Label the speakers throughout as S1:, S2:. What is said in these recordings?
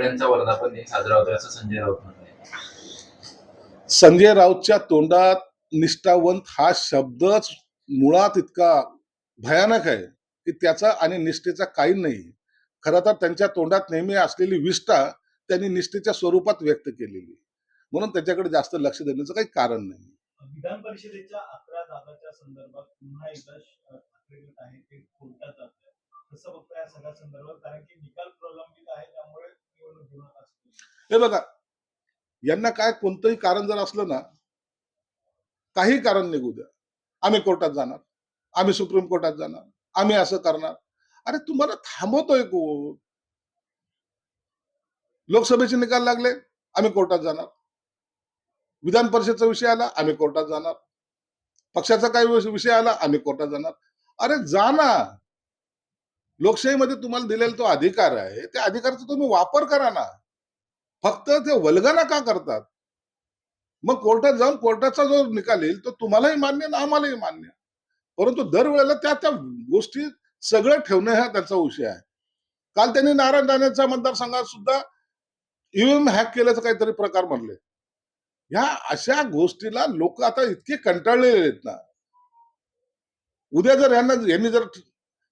S1: यांचा वर्धापन दिन साजरा होतोय असं संजय राऊत म्हणाले
S2: संजय राऊतच्या तोंडात निष्ठावंत हा शब्दच मुळात इतका भयानक आहे की त्याचा आणि निष्ठेचा काही नाही. खरं तर त्यांच्या तोंडात नेहमी असलेली विष्ठा त्यांनी निष्ठेच्या स्वरूपात व्यक्त केलेली. म्हणून त्याच्याकडे जास्त लक्ष देण्याचं काही कारण नाही.
S3: विधान परिषदेच्या अकरा जागाच्या संदर्भात पुन्हा एकदा आहे ते कोर्टात जात आहे कसं बघताय या सगळ्या संदर्भात कारण की निकाल प्रलंबित आहे त्यामुळे
S2: हे बघा यांना काय कोणतंही कारण जर असलं ना काही कारण निघू द्या. आम्ही कोर्टात जाणार आम्ही सुप्रीम कोर्टात जाणार आम्ही असं करणार. अरे तुम्हाला थांबवतोय कोण? लोकसभेचे निकाल लागले आम्ही कोर्टात जाणार. विधान परिषदचा विषय आला आम्ही कोर्टात जाणार. पक्षाचा काही विषय आला आम्ही कोर्टात जाणार. अरे जा ना. लोकशाहीमध्ये तुम्हाला दिलेला तो अधिकार आहे त्या अधिकाराचा तुम्ही वापर करा ना. फक्त ते वल्गना का करतात. मग कोर्टात जाऊन कोर्टाचा जो निकाल येईल तो तुम्हालाही मान्य ना आम्हालाही मान्य. परंतु दरवेळेला त्या त्या गोष्टी सगळं ठेवणं हा त्याचा विषय आहे. काल त्यांनी नारायण राणेच्या मतदारसंघात सुद्धा ईव्हीएम हॅक केल्याचं काहीतरी प्रकार म्हणले. ह्या अशा गोष्टीला लोक आता इतके कंटाळलेले आहेत ना. उद्या जर यांना यांनी जर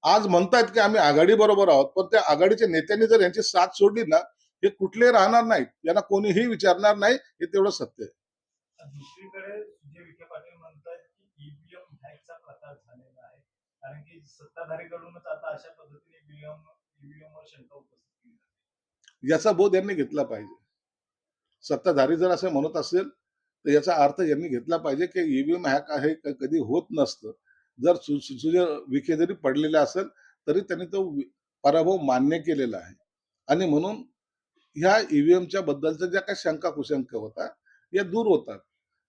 S2: आज म्हणतायत की आम्ही आघाडी बरोबर आहोत पण त्या आघाडीच्या नेत्यांनी जर यांची साथ सोडली ना हे कुठले राहणार नाहीत यांना कोणीही विचारणार नाही हे तेवढं सत्य आहे.
S3: दुसरीकडे विखे पाटील म्हणतात की ईव्हीएम हॅकचा प्रकार झालेला आहे कारण की सत्ताधारीकडूनच आता अशा पद्धतीने ईव्हीएम ईव्हीएम वर शंका उपस्थित केली जाते.
S2: याचा बोध यांनी घेतला पाहिजे. सत्ताधारी जर असं म्हणत असेल तर याचा अर्थ यांनी घेतला पाहिजे की ईव्हीएम हॅक आहे कधी होत नसतं. जर सु- सुजय विखे जरी पडलेला असेल तरी त्यांनी तो पराभव मान्य केलेला आहे. आणि म्हणून ह्या ईव्हीएमच्या बद्दलच्या ज्या काही शंका कुशंका होता या दूर होतात.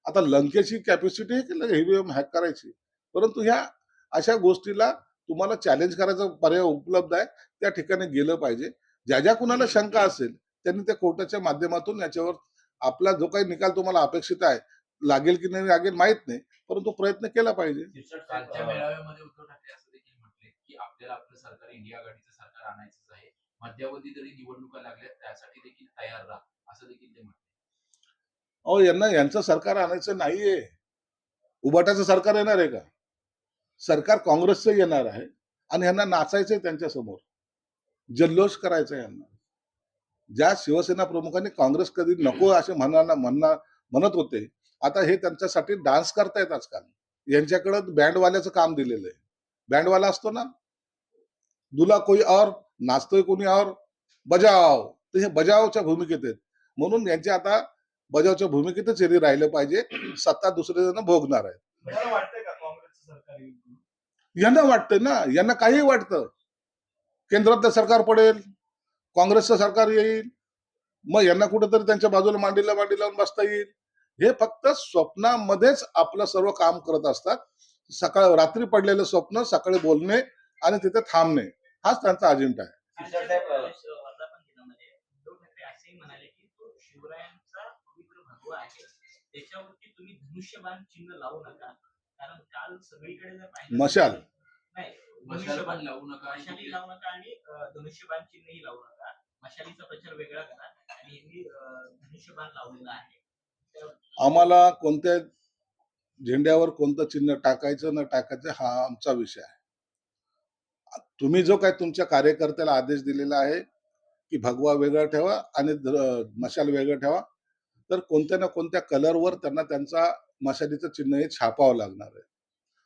S2: आता लंकेची कॅपॅसिटी आहे की ईव्हीएम हॅक करायची? परंतु ह्या अशा गोष्टीला तुम्हाला चॅलेंज करायचा पर्याय उपलब्ध आहे. त्या ठिकाणी गेलं पाहिजे. ज्या ज्या कुणाला शंका असेल त्यांनी त्या कोर्टाच्या माध्यमातून याच्यावर आपला जो काही निकाल तुम्हाला अपेक्षित आहे लागेल की नाही लागेल माहीत नाही परंतु प्रयत्न केला पाहिजे.
S1: कालच्या मेळाव्यामध्ये उद्धव ठाकरे असं देखील म्हटले की आपल्याला आपलं सरकार इंडिया आघाडीचं सरकार आणायचंच आहे. मध्यावधी जरी निवडणुका लागल्या त्यासाठी देखील तयार राहा असं देखील ते म्हटले.
S2: अहो यांना यांचं सरकार आणायचं नाहीये. उबाटाचं सरकार येणार आहे का? सरकार काँग्रेसचं येणार आहे आणि यांना नाचायचंय त्यांच्यासमोर जल्लोष करायचा यांना. ज्या शिवसेना प्रमुखांनी काँग्रेस कधी नको असे म्हणा म्हणा म्हणत होते आता हे त्यांच्यासाठी डान्स करतायत आजकाल. यांच्याकडं बँडवाल्याचं काम दिलेलं आहे बँडवाला असतो ना दुला कोई और नाचतोय कोणी और बजाव तर हे बजावच्या भूमिकेत आहेत. म्हणून यांचे आता बजावच्या भूमिकेतच यांनी राहिलं पाहिजे. सत्ता दुसरे जण भोगणार
S3: वाटतंय म्हणून?
S2: यांना वाटतं ना. यांना काही वाटतं. केंद्रातलं सरकार पडेल. काँग्रेसचं सरकार येईल. मग यांना कुठेतरी त्यांच्या बाजूला मांडीला मांडी लावून बसता येईल. हे फक्त स्वप्नामध्येच आपलं सर्व काम करत असतात. सकाळ रात्री पडलेलं स्वप्न सकाळी बोलणे आणि तिथे थांबणे. हाच त्यांचा अजेंडा आहे. मशाल.
S1: मशाल लावू नका आणि
S4: मशाली लावू नका आणि अं, धनुष्यबाण चिन्हही लावू नका. मशालीचा प्रचार वेगळा करा. आणि धनुष्यबाण लावलेला आहे.
S2: आम्हाला कोणत्या झेंड्यावर कोणतं चिन्ह टाकायचं न टाकायचं हा आमचा विषय आहे. तुम्ही जो काय तुमच्या कार्यकर्त्याला आदेश दिलेला आहे की भगवा वेगळा ठेवा आणि मशाल वेगळं ठेवा तर कोणत्या ना कोणत्या कलरवर त्यांना त्यांचा मशालीचं चिन्ह हे छापावं लागणार आहे.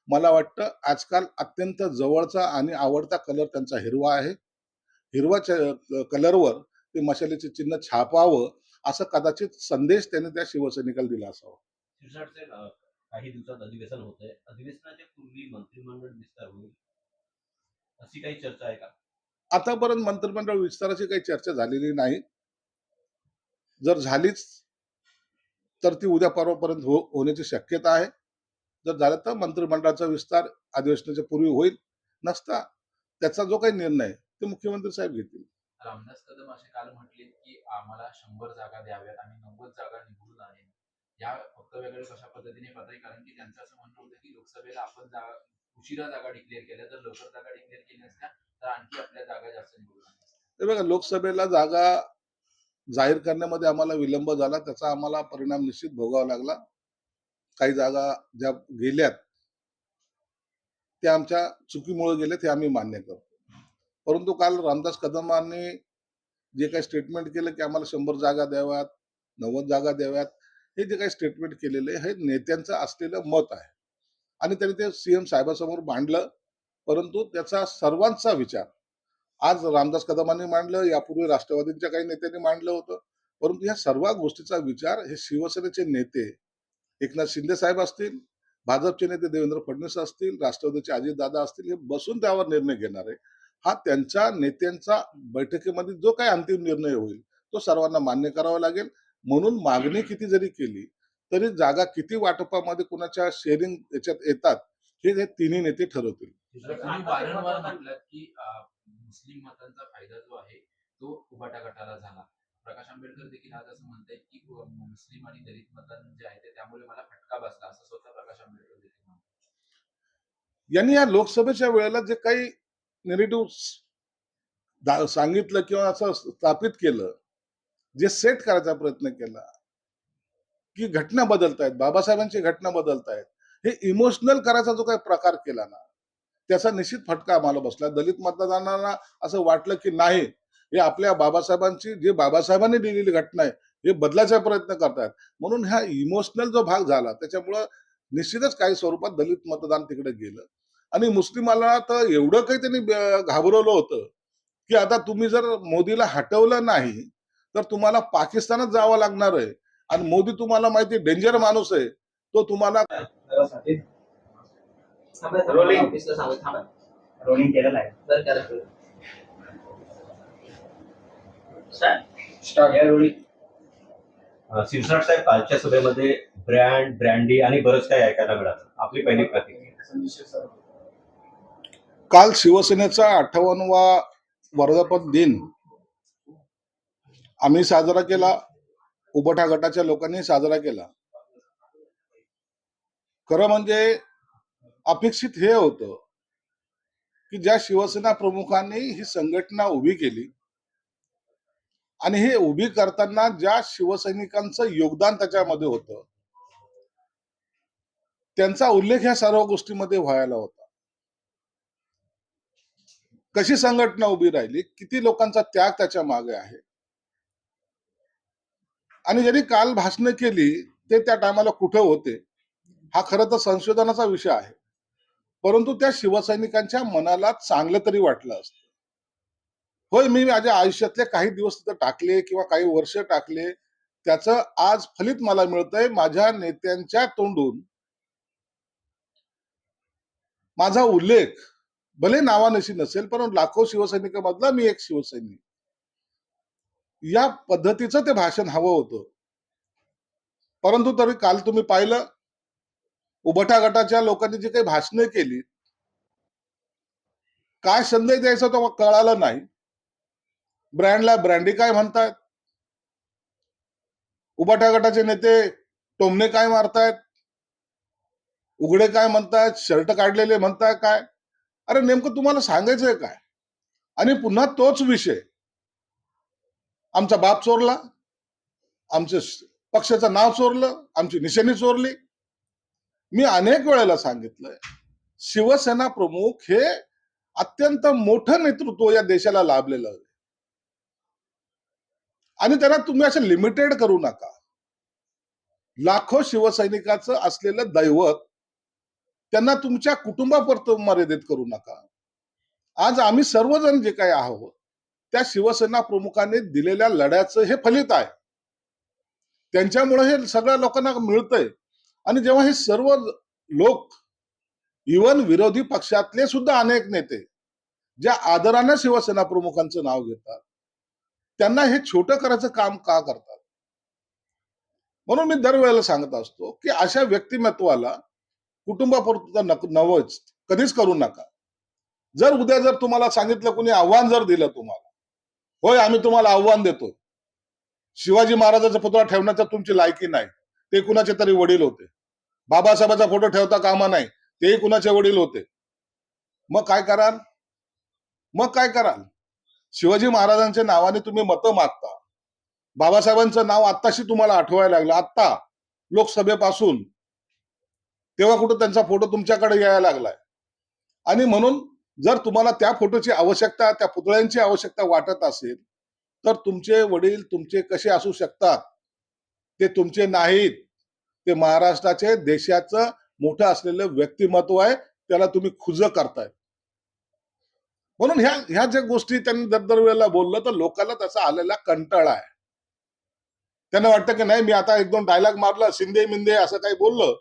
S2: मला वाटतं आजकाल अत्यंत जवळचा आणि आवडता कलर त्यांचा हिरवा आहे. हिरवा कलरवर ते मशालीचे चिन्ह छापावं असं कदाचित संदेश त्यांनी त्या शिवसैनिकाला दिला असावा.
S5: काही दिवसात अधिवेशन होत आहे अधिवेशनाच्या पूर्वी मंत्रिमंडळ विस्तार होईल अशी काही चर्चा आहे का?
S2: आतापर्यंत मंत्रिमंडळ विस्ताराची काही चर्चा झालेली नाही. जर झालीच तर ती उद्या परवापर्यंत हो होण्याची शक्यता आहे. जर झालं तर मंत्रिमंडळाचा विस्तार अधिवेशनाच्या पूर्वी होईल. नसता त्याचा जो काही निर्णय ते मुख्यमंत्री साहेब घेतील.
S1: रामदास कदम असे काल म्हटले की आम्हाला शंभर जागा द्याव्यात आणि नव्वद जागा निवडून आणेल या वक्तव्याकडे कशा पद्धतीने पाहताय कारण की त्यांचं असं म्हणणं होतं की लोकसभेला आपण जागा उशिरा जागा डिक्लेअर केल्या तर लवकर जागा डिक्लेअर केल्या असत्या तर आणखी आपल्या जागा जास्त निवडून आल्या
S2: बघा लोकसभेला जागा जाहीर करण्यामध्ये आम्हाला विलंब झाला त्याचा आम्हाला परिणाम निश्चित भोगावा लागला. काही जागा ज्या गेल्यात त्या आमच्या चुकीमुळे गेल्या हे आम्ही मान्य करतो. परंतु काल रामदास कदमांनी जे काही स्टेटमेंट केलं की आम्हाला शंभर जागा द्याव्यात नव्वद जागा द्याव्यात हे जे काही स्टेटमेंट केलेलं आहे हे नेत्यांचं असलेलं मत आहे. आणि त्यांनी ते सीएम साहेबासमोर मांडलं. परंतु त्याचा सर्वांचा विचार आज रामदास कदमांनी मांडलं यापूर्वी राष्ट्रवादींच्या काही नेत्यांनी मांडलं होतं. परंतु या सर्व गोष्टीचा विचार हे शिवसेनेचे नेते एकनाथ शिंदे साहेब असतील भाजपचे नेते देवेंद्र फडणवीस असतील राष्ट्रवादीचे अजितदादा असतील हे बसून त्यावर निर्णय घेणार. आहे हा त्यांच्या नेत्यांचा बैठकीमध्ये जो काही अंतिम निर्णय होईल तो सर्वांना मान्य करावा लागेल. म्हणून मागणी किती जरी केली तरी जागा किती वाटपामध्ये कुणाच्या शेअरिंग याच्यात येतात हे हे तिन्ही नेते ठरवतील.
S1: मुस्लिम मतांचा फायदा जो आहे तो उबाटा गटाला झाला. प्रकाश आंबेडकर देखील आज असं की मुस्लिम आणि दलित मतदान जे आहे ते त्यामुळे मला फटका बसला असं स्वतः प्रकाश आंबेडकर देखील
S2: यांनी या लोकसभेच्या वेळेला जे काही नेरेटिव्ह सांगितलं किंवा असं स्थापित केलं जे सेट करायचा प्रयत्न केला की घटना बदलतायत बाबासाहेबांची घटना बदलतायत हे इमोशनल करायचा जो काही प्रकार केला ना त्याचा निश्चित फटका आम्हाला बसला. दलित मतदारांना असं वाटलं की नाही हे आपल्या बाबासाहेबांची जे बाबासाहेबांनी दिलेली घटना आहे हे बदलायचा प्रयत्न करतायत. म्हणून ह्या इमोशनल जो भाग झाला त्याच्यामुळं निश्चितच काही स्वरूपात दलित मतदान तिकडे गेलं. आणि मुस्लिमाला तर एवढं काही त्यांनी घाबरवलं होतं की आता तुम्ही जर मोदीला हटवलं नाही तर तुम्हाला पाकिस्तानात जावं लागणार आहे. आणि मोदी तुम्हाला माहिती डेंजर माणूस आहे. तो तुम्हाला
S4: रोलिंग.
S6: केलेलं आहे.
S5: शिरसाट साहेब कालच्या सभेमध्ये ब्रँड ब्रँडी आणि बरंच काही ऐकायला मिळालं. आपली पहिली प्रतिक्रिया.
S2: काल शिवसेनेचा अठ्ठावन्नवा वर्धापन दिन आम्ही साजरा केला. उबठा गटाच्या लोकांनी साजरा केला. खरं म्हणजे अपेक्षित हे होतं की ज्या शिवसेना प्रमुखांनी ही संघटना उभी केली आणि हे उभी करताना ज्या शिवसैनिकांचं योगदान त्याच्यामध्ये होतं त्यांचा उल्लेख ह्या सर्व गोष्टीमध्ये व्हायला होता. कशी संघटना उभी राहिली किती लोकांचा त्याग त्याच्यामागे आहे? आणि ज्यांनी काल भाषणं केली ते त्या टायमाला कुठं होते? हा खरं तर संशोधनाचा विषय आहे. परंतु त्या शिवसैनिकांच्या मनाला चांगलं तरी वाटलं असतं. होय मी माझ्या आयुष्यातले काही दिवस तिथं टाकले किंवा काही वर्ष टाकले त्याचं आज फलित मला मिळतंय. माझ्या नेत्यांच्या तोंडून माझा उल्लेख भले नावानशी नसेल पण लाखो शिवसैनिकामधला मी एक शिवसैनिक. या पद्धतीचं ते भाषण हवं होतं. परंतु तरी काल तुम्ही पाहिलं उभटा गटाच्या लोकांनी जी काही भाषणं केली काय संदेश द्यायचा तो कळालं नाही. ब्रँडला ब्रँडी काय म्हणतायत? उबाटा गटाचे नेते टोमणे काय मारतायत? उघडे काय म्हणतायत? शर्ट काढलेले म्हणताय काय? अरे नेमकं तुम्हाला सांगायचंय काय? आणि पुन्हा तोच विषय. आमचा बाप चोरला. आमच्या पक्षाचं नाव चोरलं. आमची निशाणी चोरली. मी अनेक वेळेला सांगितलंय शिवसेना प्रमुख हे अत्यंत मोठं नेतृत्व या देशाला लाभलेलं आहे. आणि त्यांना तुम्ही असं लिमिटेड करू नका. लाखो शिवसैनिकाचं असलेलं दैवत त्यांना तुमच्या कुटुंबापर्यंत मर्यादित करू नका. आज आम्ही सर्वजण जे काही आहोत त्या शिवसेना प्रमुखांनी दिलेल्या लढ्याचं हे फलित आहे. त्यांच्यामुळे हे सगळ्या लोकांना मिळतंय. आणि जेव्हा हे सर्व लोक इवन विरोधी पक्षातले सुद्धा अनेक नेते ज्या आदराने शिवसेना प्रमुखांचं नाव घेतात त्यांना हे छोटं करायचं काम का करतात? म्हणून मी दरवेळेला सांगत असतो की अशा व्यक्तिमत्वाला कुटुंबापुरतं नक नवच. कधीच करू नका. जर उद्या जर तुम्हाला सांगितलं कोणी आव्हान जर दिलं तुम्हाला होय आम्ही तुम्हाला आव्हान देतो. शिवाजी महाराजाचा पुतळा ठेवण्याचा तुमची लायकी नाही. ते कुणाचे तरी वडील होते. बाबासाहेबाचा फोटो ठेवता कामा नाही. तेही कुणाचे वडील होते. मग काय कराल? मग काय कराल? शिवाजी महाराजांच्या नावाने तुम्ही मतं मागता. बाबासाहेबांचं नाव आत्ताशी तुम्हाला आठवायला लागलं. आत्ता लोकसभेपासून तेव्हा कुठं त्यांचा फोटो तुमच्याकडे यायला लागलाय. आणि म्हणून जर तुम्हाला त्या फोटोची आवश्यकता त्या पुतळ्यांची आवश्यकता वाटत असेल तर तुमचे वडील तुमचे कसे असू शकतात? ते तुमचे नाहीत. ते महाराष्ट्राचे देशाचं मोठं असलेलं व्यक्तिमत्व आहे त्याला तुम्ही खुज करताय. म्हणून ह्या ह्या ज्या गोष्टी त्यांनी दर दर वेळेला बोललं तर लोकांना त्याचा आलेला कंटाळा आहे. त्यांना वाटतं की नाही मी आता एक दोन डायलॉग मारलं शिंदे मिंदे असं काही बोललं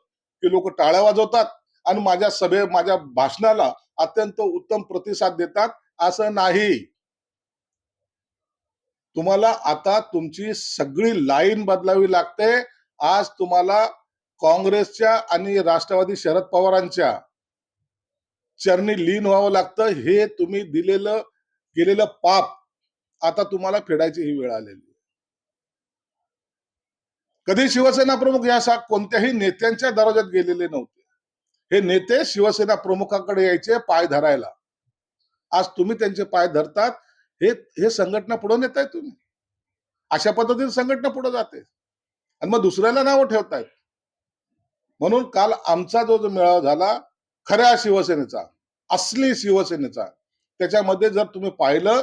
S2: की लोक टाळ्या वाजवतात आणि माझ्या सभे माझ्या भाषणाला अत्यंत उत्तम प्रतिसाद देतात असं नाही. तुम्हाला आता तुमची सगळी लाईन बदलावी लागते. आज तुम्हाला काँग्रेसच्या आणि राष्ट्रवादी शरद पवारांच्या चरणी लीन व्हावं लागतं. हे तुम्ही दिलेलं केलेलं पाप आता तुम्हाला फेडायची ही वेळ आलेली. कधी शिवसेना प्रमुख या सा कोणत्याही नेत्यांच्या दरवाज्यात गेलेले नव्हते. हे नेते शिवसेना प्रमुखाकडे यायचे पाय धरायला. आज तुम्ही त्यांचे पाय धरतात हे हे संघटना पुढे नेताय तुम्ही. अशा पद्धतीने संघटना पुढे जाते. आणि मग दुसऱ्याला नावं ठेवतायत. म्हणून काल आमचा जो जो मेळावा झाला खऱ्या शिवसेनेचा असली शिवसेनेचा त्याच्यामध्ये जर तुम्ही पाहिलं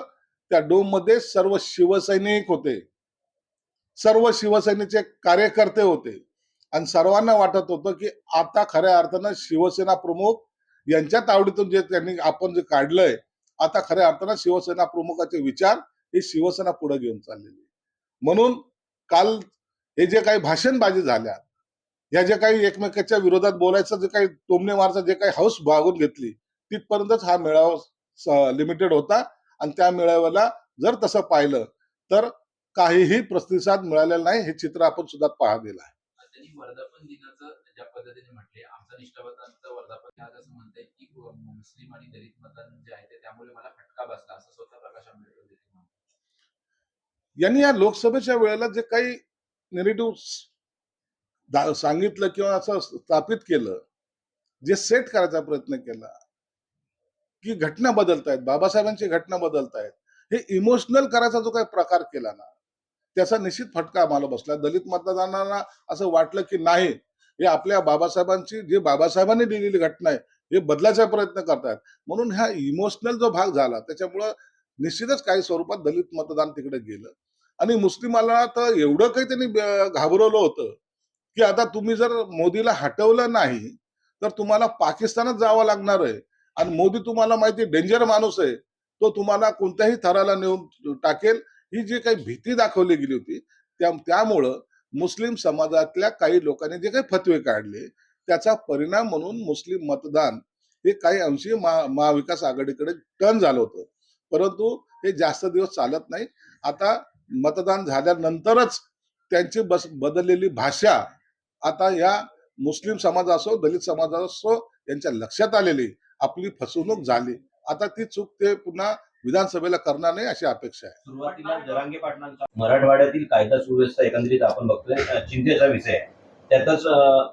S2: त्या डोममध्ये सर्व शिवसैनिक होते. सर्व शिवसेनेचे कार्यकर्ते होते. आणि सर्वांना वाटत होतं की आता खऱ्या अर्थानं शिवसेना प्रमुख यांच्या तावडीतून जे त्यांनी आपण जे काढलंय आता खऱ्या अर्थानं शिवसेना प्रमुखाचे विचार हे शिवसेना पुढे घेऊन चाललेली. म्हणून काल हे जे काही भाषणबाजी झाल्या या जे काही एकमेकाच्या विरोधात बोलायचं जे काही टोमणे मारचा जे काही हौस भागून घेतली तिथपर्यंतच हा मेळावा लिमिटेड होता. आणि त्या मेळाव्याला जर तसं पाहिलं तर काहीही प्रतिसाद मिळालेला नाही हे चित्र आपण सुद्धा पाहिलेलं आहे
S1: त्यांनी वर्धापन दिनाचं ज्या पद्धतीने म्हटले आमचा निष्ठावंतांचं वर्धापन दिन आज असं म्हणतंय की मुस्लिम आणि दलित मतदान जे आहे ते त्यामुळे मला फटका बसला असं स्वतः प्रकाश आंबेडकर देखील म्हणतात.
S2: यांनी या लोकसभेच्या वेळेला जे काही नेरेटिव्ह सांगितलं किंवा असं स्थापित केलं जे सेट करायचा प्रयत्न केला की घटना बदलतायत बाबासाहेबांची घटना बदलतायत हे इमोशनल करायचा जो काही प्रकार केला ना त्याचा निश्चित फटका आम्हाला बसला. दलित मतदारांना असं वाटलं की नाही हे आपल्या बाबासाहेबांची जे बाबासाहेबांनी लिहिलेली घटना आहे हे बदलायचा प्रयत्न करतायत. म्हणून हा इमोशनल जो भाग झाला त्याच्यामुळं निश्चितच काही स्वरूपात दलित मतदान तिकडे गेलं. आणि मुस्लिमाला तर एवढं काही त्यांनी घाबरवलं होतं की आता तुम्ही जर मोदीला हटवलं नाही तर तुम्हाला पाकिस्तानात जावं लागणार आहे. आणि मोदी तुम्हाला माहिती डेंजर माणूस आहे तो तुम्हाला कोणत्याही थराला नेऊन टाकेल ही जी काही भीती दाखवली गेली होती त्या त्यामुळं मुस्लिम समाजातल्या काही लोकांनी जे काही फतवे काढले त्याचा परिणाम म्हणून मुस्लिम मतदान हे काही अंशी महा महाविकास आघाडीकडे टर्न झालं होतं. परंतु हे जास्त दिवस चालत नाही. आता मतदान झाल्यानंतरच त्यांची बस बदललेली भाषा आता या मुस्लिम समाज असो दलित समाज असो यांच्या लक्षात आलेली आपली फसवणूक झाली. आता ती चूक ते पुन्हा विधानसभेला करणार नाही अशी अपेक्षा आहे.
S5: सुरुवातीला जरांगे पाटलांचा मराठवाड्यातील कायदा सुव्यवस्था एकंदरीत आपण बघतोय चिंतेचा विषय आहे. त्यातच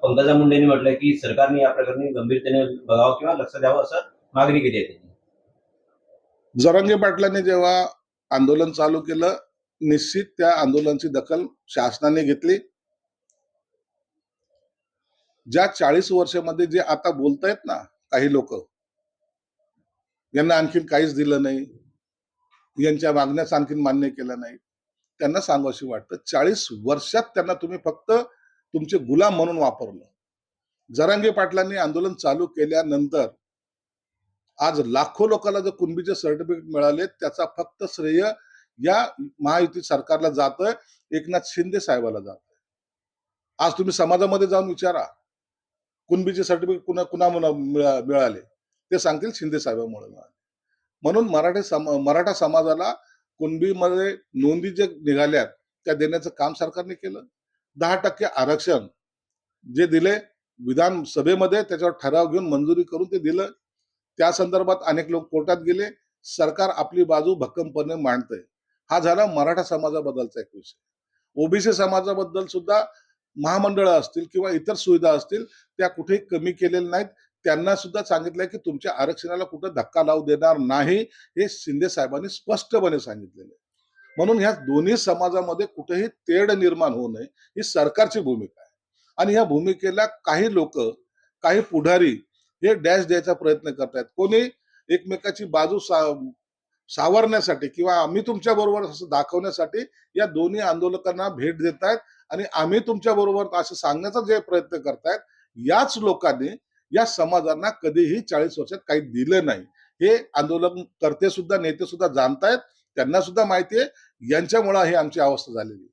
S5: पंकजा मुंडेंनी म्हटलंय की सरकारने या प्रकरणी गंभीरतेने बघावं किंवा लक्ष द्यावं असं मागणी केली आहे त्यांनी.
S2: जरांगे पाटलांनी जेव्हा आंदोलन चालू केलं निश्चित त्या आंदोलनाची दखल शासनाने घेतली. ज्या चाळीस वर्षामध्ये जे आता बोलतायत ना काही लोक यांना आणखीन काहीच दिलं नाही. यांच्या मागण्याच आणखीन मान्य केलं नाही. त्यांना सांगावशी वाटतं. चाळीस वर्षात त्यांना तुम्ही फक्त तुमचे गुलाम म्हणून वापरलं. जरांगे पाटलांनी आंदोलन चालू केल्यानंतर आज लाखो लोकांना जर कुणबीचे सर्टिफिकेट मिळाले त्याचा फक्त श्रेय या महायुती सरकारला जातोय एकनाथ शिंदे साहेबाला जातोय. आज तुम्ही समाजामध्ये जाऊन विचारा कुणबीचे सर्टिफिकेट कुणा कुणा मिळाले? ते सांगतील शिंदे साहेबांमुळे. मिळाले म्हणून मराठी सम मराठा समाजाला कुणबीमध्ये नोंदी जे निघाल्यात त्या देण्याचं काम सरकारने केलं. दहा टक्के आरक्षण जे दिले विधानसभेमध्ये त्याच्यावर ठराव घेऊन मंजुरी करून ते दिलं. त्या संदर्भात अनेक लोक कोर्टात गेले. सरकार आपली बाजू भक्कमपणे मांडतंय. हा झाला मराठा समाजाबद्दलचा एक विषय. ओबीसी समाजाबद्दल सुद्धा महामंडळ असतील किंवा इतर सुविधा असतील त्या कुठेही कमी केलेल्या नाहीत. त्यांना सुद्धा सांगितलंय की तुमच्या आरक्षणाला कुठं धक्का लावू देणार नाही हे शिंदे साहेबांनी स्पष्टपणे सांगितलेलं आहे. म्हणून ह्या दोन्ही समाजामध्ये कुठेही तेढ निर्माण होऊ नये ही सरकारची भूमिका आहे. आणि ह्या भूमिकेला काही लोक काही पुढारी हे डॅश द्यायचा प्रयत्न करतायत. कोणी एकमेकाची बाजू सा सावरण्यासाठी किंवा आम्ही तुमच्या बरोबर असं दाखवण्यासाठी या दोन्ही आंदोलकांना भेट देत आहेत आणि आम्ही तुमच्या बरोबर असं सांगण्याचा जे प्रयत्न करतायत याच लोकांनी या समाजांना कधीही चाळीस वर्षात काही दिलं नाही. हे आंदोलन करते सुद्धा नेते सुद्धा जाणतायत. त्यांना सुद्धा माहिती आहे. यांच्यामुळे ही आमची अवस्था झालेली. आहे.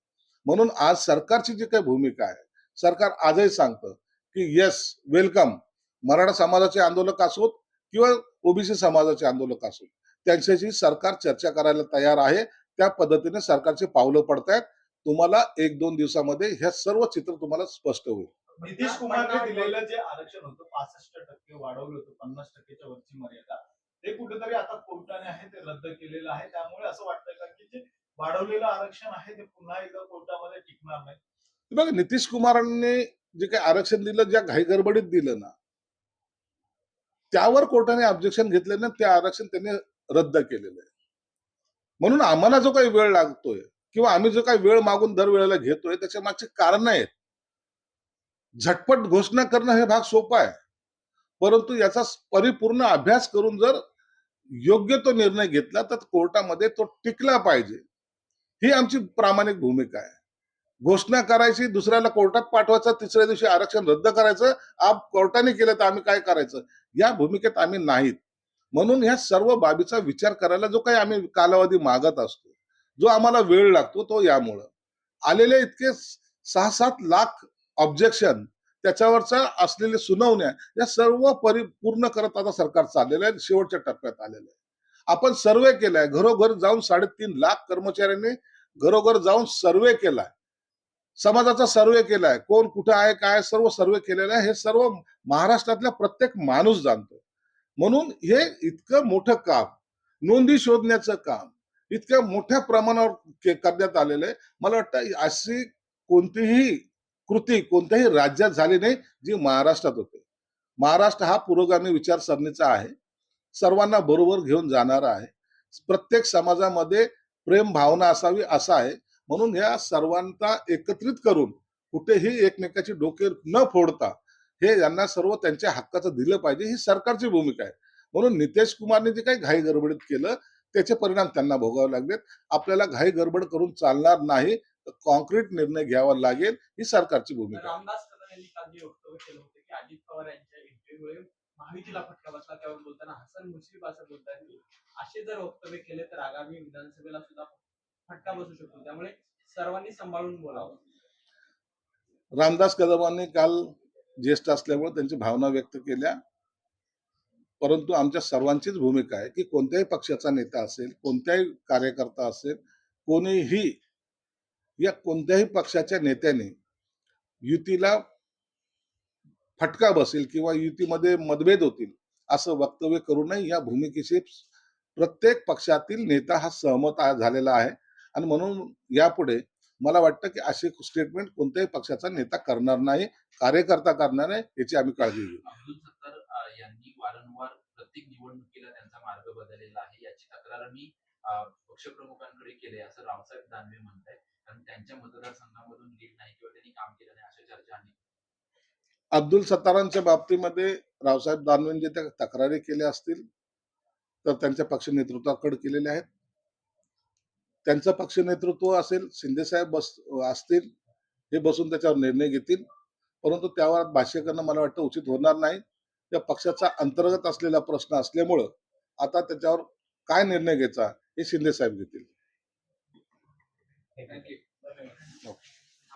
S2: म्हणून आज सरकारची जी काही भूमिका आहे सरकार आजही सांगतं की येस वेलकम मराठा समाजाचे आंदोलक असोत किंवा ओबीसी समाजाचे आंदोलक असोत त्यांच्याशी सरकार चर्चा करायला तयार आहे. त्या पद्धतीने सरकारचे पावलं पडतायत. तुम्हाला एक दोन दिवसामध्ये हे सर्व चित्र तुम्हाला स्पष्ट होईल.
S3: नितीश कुमारने दिलेलं जे आरक्षण होतं पासष्ट टक्के वाढवलं होतं पन्नास टक्केच्या वरची मर्यादा ते कुठेतरी आता कोर्टाने आहे ते रद्द केलेलं आहे. त्यामुळे असं वाटतंय का की जे वाढवलेलं आरक्षण आहे ते पुन्हा एकदा कोर्टामध्ये टिकणार नाही?
S2: बघा नितीश कुमारांनी जे काही आरक्षण दिलं ज्या घाईगडबडीत दिलं ना त्यावर कोर्टाने ऑब्जेक्शन घेतले ना ते आरक्षण त्यांनी रद्द केलेलं आहे. म्हणून आम्हाला जो काही वेळ लागतोय किंवा आम्ही जो काही वेळ मागून दरवेळेला घेतोय त्याच्या मागचे कारण आहेत झटपट घोषणा करणं हे भाग सोपा आहे. परंतु याचा परिपूर्ण अभ्यास करून जर योग्य तो निर्णय घेतला तर कोर्टामध्ये तो टिकला पाहिजे. ही आमची प्रामाणिक भूमिका आहे. घोषणा करायची दुसऱ्याला कोर्टात पाठवायचं तिसऱ्या दिवशी आरक्षण रद्द करायचं आप कोर्टाने केलं तर आम्ही काय करायचं? या भूमिकेत आम्ही नाहीत. म्हणून ह्या सर्व बाबीचा विचार करायला जो काही आम्ही कालावधी मागत असतो जो आम्हाला वेळ लागतो तो यामुळं. आलेले इतके सहा सात लाख ऑब्जेक्शन त्याच्यावरच्या असलेल्या सुनावण्या या सर्व परिपूर्ण करत आता सरकार चाललेलं आहे शेवटच्या टप्प्यात आलेलं आहे. आपण सर्वे केलाय. घरोघर जाऊन साडेतीन लाख कर्मचाऱ्यांनी घरोघर जाऊन सर्वे केलाय. समाजाचा सर्वे केलाय. कोण कुठं आहे काय सर्व सर्वे केलेलं आहे. हे सर्व महाराष्ट्रातल्या प्रत्येक माणूस जाणतो. म्हणून हे इतकं मोठं काम नोंदी शोधण्याचं काम इतक्या मोठ्या प्रमाणावर करण्यात आलेलं आहे. मला वाटतं अशी कोणतीही कृती कोणत्याही राज्यात झाली नाही जी महाराष्ट्रात होते. महाराष्ट्र हा पुरोगामी विचारसरणीचा आहे. सर्वांना बरोबर घेऊन जाणारा आहे. प्रत्येक समाजामध्ये प्रेम भावना असावी असा आहे. म्हणून ह्या सर्वांना एकत्रित करून कुठेही एकमेकाची डोके न फोडता हे यांना सर्व त्यांच्या हक्काचं दिलं पाहिजे ही सरकारची भूमिका आहे. म्हणून नितेश कुमारने जे काही घाई गडबडीत केलं त्याचे परिणाम त्यांना भोगावे लागलेत. आपल्याला घाई गडबड करून चालणार नाही कॉन्क्रीट निर्णय घ्यावा लागेल ही सरकारची भूमिका आहे.
S4: रामदास कदम यांनी काल जे वक्तव्य केलं होतं की अजित पवार यांच्या इंटरव्ह्यूमुळे महायुतीला फटका बसला. त्यावर बोलताना हसन मुश्रीफ असं बोलतात की असे जर वक्तव्य केले तर आगामी विधानसभेला सुद्धा फटका बसू शकतो. त्यामुळे सर्वांनी सांभाळून बोलावं.
S2: रामदास कदमांनी काल ज्येष्ठ असल्यामुळे त्यांची भावना व्यक्त केल्या. परंतु आमच्या सर्वांचीच भूमिका आहे की कोणत्याही पक्षाचा नेता असेल कोणत्याही कार्यकर्ता असेल कोणीही या कोणत्याही पक्षाच्या नेत्याने युतीला फटका बसेल किंवा युतीमध्ये मतभेद होतील असं वक्तव्य करू नये. या भूमिकेशी प्रत्येक पक्षातील नेता हा सहमत झालेला आहे. आणि म्हणून यापुढे मला वाटतं की असे स्टेटमेंट कोणत्याही पक्षाचा नेता करणार नाही कार्यकर्ता करणार नाही याची आम्ही काळजी घेऊ.
S1: यांनी वारंवार प्रत्येक निवडणुकीला त्यांचा मार्ग बदललेला आहे. याची तक्रार मी पक्षप्रमुखांकडे केली असं रावसाहेब दानवे म्हणतायत. कारण त्यांच्या मतदारसंघामधून लीड नाही किंवा त्यांनी काम केलं नाही अशा चर्चा अनेक
S2: अब्दुल सत्तारांच्या बाबतीमध्ये रावसाहेब दानवेंनी त्या तक्रारी केल्या असतील तर त्यांच्या पक्ष नेतृत्वाकडे केलेल्या आहेत. त्यांचं पक्ष नेतृत्व असेल शिंदेसाहेब बस असतील हे बसून त्याच्यावर निर्णय घेतील. परंतु त्यावर भाष्य करणं मला वाटतं उचित होणार नाही. त्या पक्षाचा अंतर्गत असलेला प्रश्न असल्यामुळं आता त्याच्यावर काय निर्णय घ्यायचा हे शिंदेसाहेब घेतील.
S1: Thank, Thank you.